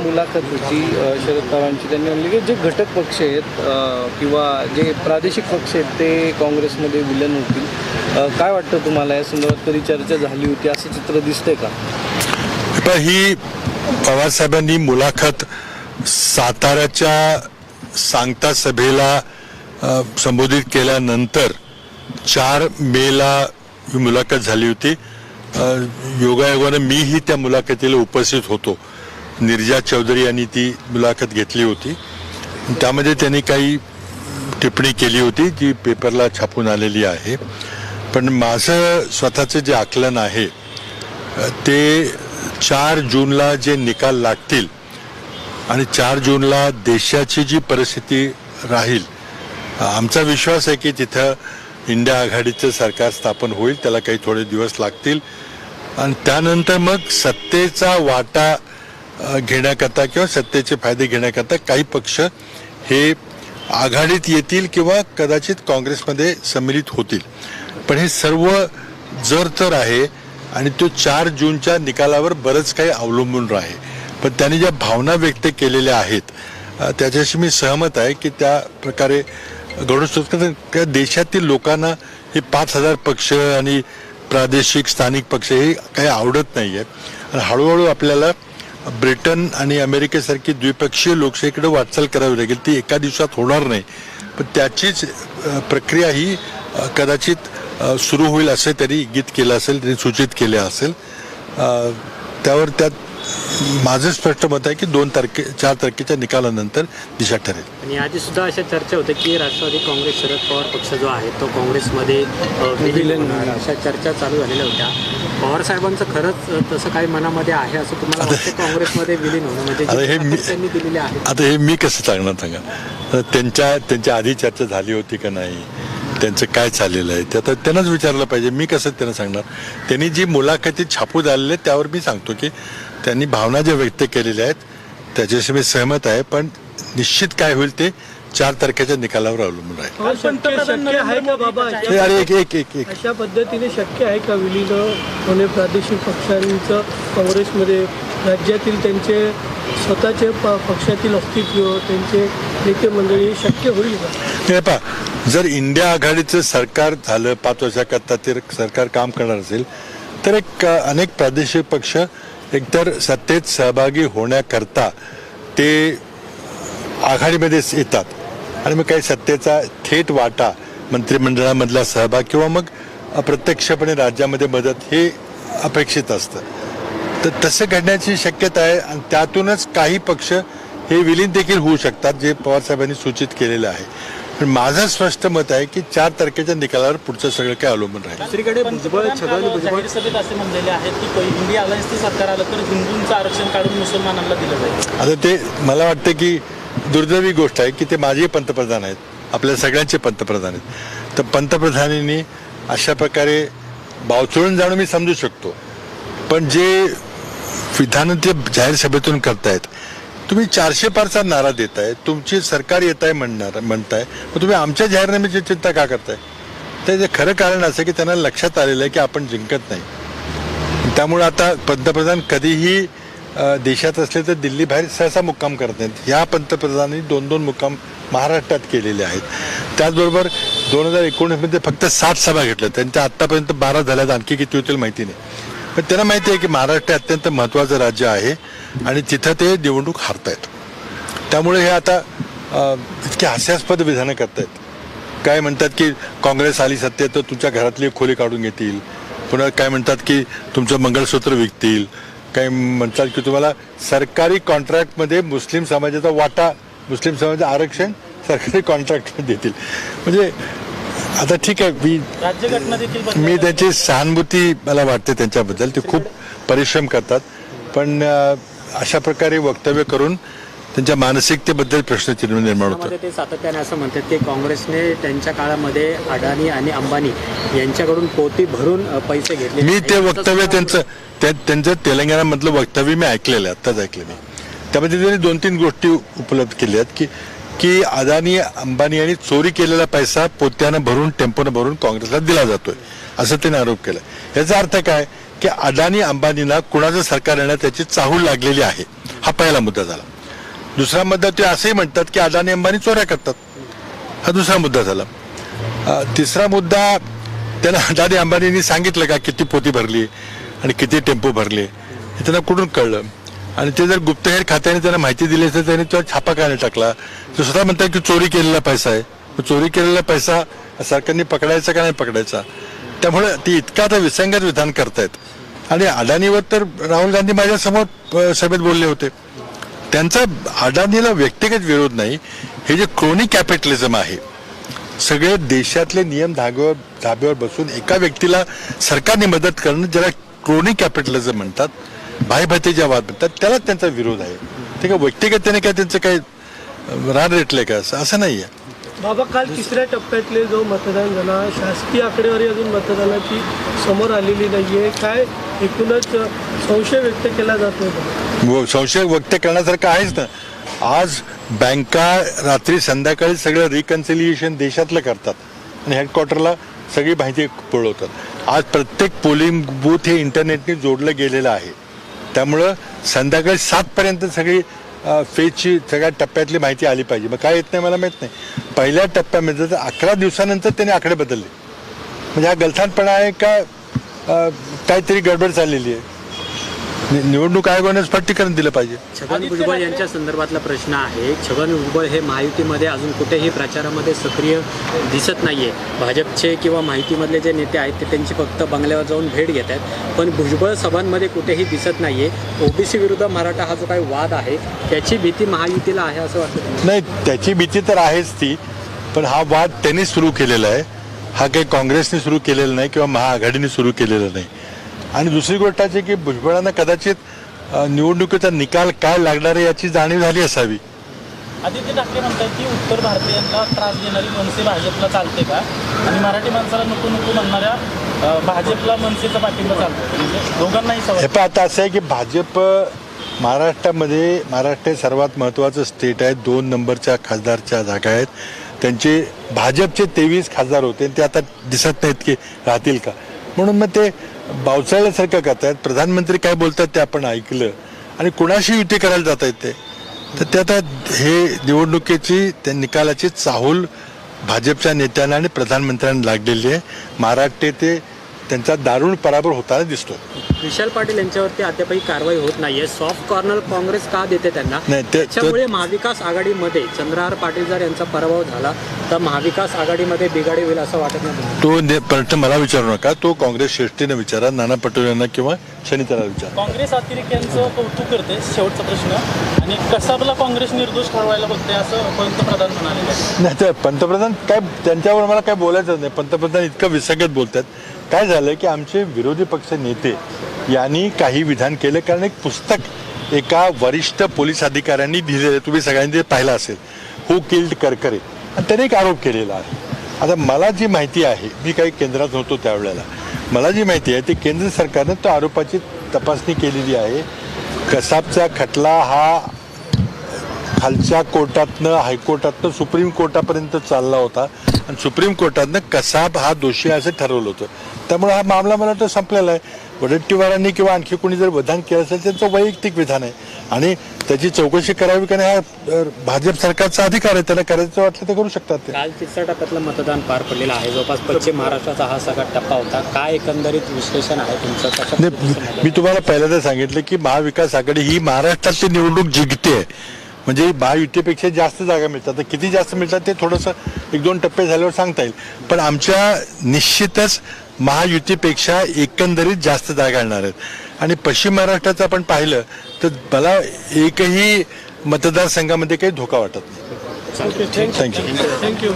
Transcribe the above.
मुलाखत होती शरद पवारांची. त्यांनी म्हणले की जे घटक पक्ष आहेत किंवा जे प्रादेशिक पक्ष आहेत ते काँग्रेसमध्ये विलन होतील. काय वाटतं तुम्हाला? या संदर्भात कधी चर्चा झाली होती? असं चित्र दिसतंय का? पण ही पवारसाहेबांनी मुलाखत साताऱ्याच्या सांगता सभेला संबोधित केल्यानंतर चार मेला ही मुलाखत झाली होती. योगायोगानं मीही त्या मुलाखतीला उपस्थित होतो. निर्जा चौधरी यांनी ती मुलाखत घेतली होती. त्यामध्ये त्यांनी काही टिप्पणी केली होती जी पेपरला छापून आलेली आहे. पण माझं स्वतःचं जे आकलन आहे ते चार जूनला जे निकाल लागतील आणि चार जूनला देशाची जी परिस्थिती राहील आमचा विश्वास आहे की तिथं इंडिया आघाडीचं सरकार स्थापन होईल त्याला काही थोडे दिवस लागतील. आणि त्यानंतर मग सत्तेचा वाटा घेण्याकरता किंवा सत्तेचे फायदे घेण्याकरता काही पक्ष हे आघाडीत येतील किंवा कदाचित काँग्रेसमध्ये सम्मिलित होतील. पण हे सर्व जर तर आहे आणि तो चार जूनच्या निकालावर बरंच काही अवलंबून राहे. पण त्यांनी ज्या भावना व्यक्त केलेल्या आहेत त्याच्याशी मी सहमत आहे की त्या प्रकारे घडू शकतं त्या देशातील लोकांना हे पाच हजार पक्ष आणि प्रादेशिक स्थानिक पक्ष हे काही आवडत नाही आहेत आणि हळूहळू आपल्याला ब्रिटन आणि अमेरिकेसारखी द्विपक्षीय लोकशाहीकडे वाटचाल करावी लागेल. ती एका दिवसात होणार नाही. पण त्याचीच प्रक्रिया ही कदाचित सुरू होईल असं त्यांनी गीत केलं असेल त्यांनी सूचित केले असेल. त्यावर त्यात माझं स्पष्ट मत आहे की दोन तारखे चार तारखेच्या निकालानंतर दिशा ठरेल. आणि आधी सुद्धा अशा चर्चा होत्या की राष्ट्रवादी काँग्रेस शरद पवार पक्ष जो आहे तो काँग्रेसमध्ये विलीन होणार. अशा चर्चा चालू झालेल्या होत्या. पवार साहेबांचं खरंच तसं काही मनामध्ये आहे असं तुम्हाला वाटतं? काँग्रेसमध्ये विलीन होणं म्हणजे आता जे हे मी- त्यांनी दिलेले आहेत. आता हे मी कसं सांगणार सांगा? आता त्यांच्या त्यांच्या आधी चर्चा झाली होती का नाही? त्यांचं काय चाललेलं आहे? ते आता त्यांनाच विचारलं पाहिजे. मी कसं त्यांना सांगणार? त्यांनी जी मुलाखती छापू झालेले त्यावर मी सांगतो की त्यांनी भावना ज्या व्यक्त केलेल्या आहेत त्याच्याशी मी सहमत आहे पण निश्चित काय होईल ते चार तारखेच्या निकालावर अवलंबून राहील. शक्य शक्य आहे का बाबा? हे अशा अरे एक एक एक एक. अशा पद्धतीने शक्य आहे का विलीन होणे? प्रादेशिक पक्षांचं काँग्रेसमध्ये राज्यातील त्यांचे स्वतःचे प पक्षातील अस्तित्व त्यांचे नेते मंडळी हे शक्य होईल का? पहा जर इंडिया आघाडीचं सरकार झालं पाच वर्षाकरता ते सरकार काम करणार असेल तर एक अनेक प्रादेशिक पक्ष एकतर सत्तेत सहभागी होण्याकरता ते आघाडीमध्येच येतात. आणि मग काही सत्तेचा थेट वाटा मंत्रिमंडळामधला सहभाग किंवा मग अप्रत्यक्षपणे राज्यामध्ये मदत हे अपेक्षित असतं. तर तसं घडण्याची शक्यता आहे आणि त्यातूनच काही पक्ष हे विलीन देखील होऊ शकतात जे पवारसाहेबांनी सूचित केलेलं आहे. माझं स्पष्ट मत आहे की चार तारखेच्या निकालावर पुढचं सगळं काय अवलंबून राहील. दुसरीकडे भुजबळ छगन भुजबळ जाहीर सभेत असे म्हणलेले आहेत की पहि- इंडिया अलायन्सचं सरकार आलं तर हिंदूंचं आरक्षण काढून मुसलमानांना दिलं जाईल. आता ते मला वाटतं की दुर्दैवी गोष्ट आहे की ते माझे पंतप्रधान आहेत. आपल्या सगळ्यांचे पंतप्रधान आहेत. तर पंतप्रधानांनी अशा प्रकारे बावचळून जाणं मी समजू शकतो. पण जे विधानं ते जाहीर सभेतून करतायत तुम्ही चारशे पारचा नारा आहे तुमची सरकार येत आहे म्हणणार म्हणताय मग तुम्ही आमच्या जाहीरनाम्याची चिंता का करताय? त्याचं खरं कारण असं की त्यांना लक्षात आलेलं आहे की आपण जिंकत नाही. त्यामुळे आता पंतप्रधान कधीही देशात असले तर दिल्ली बाहेर सहसा मुक्काम करत नाहीत. ह्या पंतप्रधानांनी दोन दोन मुक्काम महाराष्ट्रात केलेले आहेत. त्याचबरोबर दोन हजार एकोणीसमध्ये फक्त सात सभा घेतल्या. त्यांच्या आत्तापर्यंत बारा झाल्यात. आणखी किती होतील माहिती नाही. पण त्यांना माहिती आहे की महाराष्ट्र अत्यंत महत्त्वाचं राज्य आहे आणि तिथं ते निवडणूक हारतायत. त्यामुळे हे आता इतके इतकी हास्यास्पद विधानं करतायत. काय म्हणतात की काँग्रेस आली सत्तेत तर तुमच्या घरातली खोली काढून घेतील. पुन्हा काय म्हणतात की तुमचं मंगळसूत्र विकतील. काय म्हणतात की तुम्हाला सरकारी कॉन्ट्रॅक्टमध्ये मुस्लिम समाजाचा वाटा मुस्लिम समाजाचं आरक्षण सरकारी कॉन्ट्रॅक्टमध्ये देतील. म्हणजे आता ठीक आहे मी राज्यघटना देखील बदलायला मी त्याची सहानुभूती मला वाटते त्यांच्याबद्दल. ते खूप परिश्रम करतात. पण अशा प्रकारे वक्तव्य करून त्यांच्या मानसिकतेबद्दल प्रश्नचिन्ह निर्माण होतं ते सातत्याने असं म्हणतात की काँग्रेसने त्यांच्या काळामध्ये अडाणी आणि अंबानी यांच्याकडून पोती भरून पैसे घेतले मी ते. वक्तव्य त्यांचं त्या- त्यांचं तेलंगणामधलं वक्तव्य मी ऐकलेलं आहे आत्ताच ऐकलं मी. त्यामध्ये त्यांनी दोन तीन गोष्टी उपलब्ध केल्या आहेत की की अदानी अंबानी यांनी चोरी केलेला पैसा पोत्यानं भरून टेम्पोनं भरून काँग्रेसला दिला जातोय. असं त्यांनी आरोप केला. याचा अर्थ काय? की अदानी अंबानींना कुणाचं सरकार येणं त्याची चाहूल लागलेली आहे. हा पहिला मुद्दा झाला. दुसरा मुद्दा ते असंही म्हणतात की अदानी अंबानी चोऱ्या करतात. हा दुसरा मुद्दा झाला. तिसरा मुद्दा त्यांना अदानी अंबानींनी सांगितलं का किती पोती भरली आणि किती टेम्पो भरले हे त्यांना कुठून कळलं? आणि ते जर गुप्तहेर खात्याने त्यांना माहिती दिली तर त्यांनी तो छापा काय टाकला. तो स्वतः म्हणतात की चोरी केलेला पैसा आहे. चोरी केलेला पैसा सरकारने पकडायचा का नाही पकडायचा? त्यामुळे ती इतका आता विसंगत विधान करतायत. आणि अडाणीवर तर राहुल गांधी माझ्यासमोर सभेत बोलले होते. त्यांचा अडाणीला व्यक्तिगत विरोध नाही. हे जे क्रोनी कॅपिटलिझम आहे सगळे देशातले नियम धाग्यावर धाब्यावर बसून एका व्यक्तीला सरकारने मदत करणं ज्याला क्रोनी कॅपिटलिझम म्हणतात भाईभतीजा वाद म्हणतात त्यालाच त्यांचा विरोध आहे. ते काय व्यक्तिगततेने काय त्यांचं काही रान रेटलंय का? असं असं नाही आहे बाबा काल तिसऱ्या टप्प्यातले जो मतदान झाला शासकीय आकडेवारी अजून मतदानाची समोर आलेली नाहीये. काय एकूणच संशय व्यक्त केला जातोय का? व- संशय व्यक्त करण्यासारखं आहेच ना. आज बँका रात्री संध्याकाळी सगळं रिकन्सिलिएशन देशातलं करतात. आणि हेडक्वार्टरला सगळी माहिती पुरवतात. आज प्रत्येक पोलिंग बूथ हे इंटरनेटने जोडलं गेलेलं आहे. त्यामुळं संध्याकाळी सातपर्यंत सगळी फेजची सगळ्या टप्प्यातली माहिती आली पाहिजे. मग काय येत नाही मला माहीत नाही. पहिल्या टप्प्यामध्ये म्हणजे तर अकरा दिवसानंतर त्यांनी आकडे बदलले. म्हणजे हा गलथानपणा आहे का काहीतरी गडबड चाललेली आहे? नि- निवडणूक आयोगाने स्पष्टीकरण दिलं पाहिजे. छगन भुजबळ यांच्या संदर्भातला प्रश्न आहे छगन भुजबळ हे महायुतीमध्ये अजून कुठेही प्रचारामध्ये सक्रिय दिसत नाहीये. भाजपचे किंवा माहितीमधले जे नेते आहेत ते त्यांची फक्त बंगल्यावर जाऊन भेट घेत आहेत. पण भुजबळ सभांमध्ये कुठेही दिसत नाहीये. ओबीसी विरुद्ध मराठा हा जो काही वाद आहे त्याची भीती महायुतीला आहे असं वाटतं तुम्हाला? नाही त्याची भीती तर आहेच ती पण हा वाद त्यांनी सुरू केलेला आहे. हा काही काँग्रेसने सुरू केलेला नाही किंवा महाआघाडीने सुरू केलेला नाही. आणि दुसरी गोष्ट अशी की भुजबळांना कदाचित निवडणुकीचा निकाल काय लागणार आहे याची जाणीव झाली असावी. आदित्य ठाकरे म्हणतात की उत्तर भारतीयांना त्रास देणारी मनसे भाजपला चालते का? आणि मराठी माणसाला नको नको म्हणणाऱ्या भाजपला मनसेचा पाठिंबा चालतो म्हणजे दोघांनाही हे पण आता असं आहे की भाजप महाराष्ट्रामध्ये महाराष्ट्र हे सर्वात महत्त्वाचं स्टेट आहे. दोन नंबरच्या खासदारच्या जागा आहेत. त्यांचे भाजपचे तेवीस खासदार होते ते आता दिसत नाहीत की राहतील का? म्हणून मग ते बावचाळल्यासारखं करतायत प्रधानमंत्री काय बोलतात ते आपण ऐकलं. आणि कुणाशी युती करायला जात आहेत ते तर ते आता हे निवडणुकीची त्या निकालाची चाहूल भाजपच्या नेत्यांना आणि प्रधानमंत्र्यांना लागलेली आहे. महाराष्ट्र ते त्यांचा दारुण पराभव होताना दिसतो विशाल पाटील यांच्यावरती अद्यापही कारवाई होत नाहीये. सॉफ्ट कॉर्नर काँग्रेस का देते त्यांना? त्याच्यामुळे महाविकास आघाडीमध्ये चंद्रहार पाटील जर यांचा पराभव झाला तर महाविकास आघाडीमध्ये बिघाडी होईल असं वाटत नाही? तो प्रश्न मला विचारू नका. तो काँग्रेस श्रेष्ठीने विचारा नाना पटोले यांना किंवा शनिताला विचारा. काँग्रेस अतिरेक्यांचं कौतुक करते शेवटचा प्रश्न. आणि कसाबला काँग्रेस निर्दोष ठरवायला बघते असं पंतप्रधान म्हणाले. नाही तर पंतप्रधान काय त्यांच्यावर मला काय बोलायचं नाही. पंतप्रधान इतकं विसंगत बोलतात. काय झालं की आमचे विरोधी पक्ष नेते यांनी काही विधान केलं कारण एक पुस्तक एका वरिष्ठ पोलीस अधिकाऱ्यांनी दिलेलं तुम्ही सगळ्यांनी ते पाहिलं असेल. हु किल्ड करकरे आणि त्याने एक आरोप केलेला आहे. आता मला जी माहिती आहे मी काही केंद्रात होतो त्यावेळेला. मला जी माहिती आहे ती केंद्र सरकारनं त्या आरोपाची तपासणी केलेली आहे. कसाबचा खटला हा खालच्या कोर्टातनं हायकोर्टातनं सुप्रीम कोर्टापर्यंत चालला होता. आणि सुप्रीम कोर्टातनं कसाब हा दोषी असं ठरवलं होतं. त्यामुळे हा मामला मला वाटतं संपलेला आहे. वडेट्टीवारांनी किंवा आणखी कोणी जर विधान केलं असेल त्यांचं वैयक्तिक विधान आहे. आणि त्याची चौकशी करावी का नाही हा भाजप सरकारचा अधिकार आहे. त्यांना करायचं वाटलं ते करू शकतात ते. काल तिसऱ्या टप्प्यातलं मतदान पार पडलेलं आहे. जवळपास पश्चिम महाराष्ट्राचा हा सगळा टप्पा होता. काय एकंदरीत विश्लेषण आहे तुमचं? नाही? मी तुम्हाला पहिल्यांदा सांगितलं की महाविकास आघाडी ही महाराष्ट्रातली निवडणूक जिंकते. म्हणजे महायुतीपेक्षा जास्त जागा मिळतात. तर किती जास्त मिळतात ते थोडंसं एक दोन टप्पे झाल्यावर सांगता येईल. पण आमच्या निश्चितच महायुतीपेक्षा एकंदरीत जास्त जागा येणार आहेत. आणि पश्चिम महाराष्ट्राचं आपण पाहिलं तर मला एकही मतदारसंघामध्ये काही धोका वाटत नाही. Thank you thank you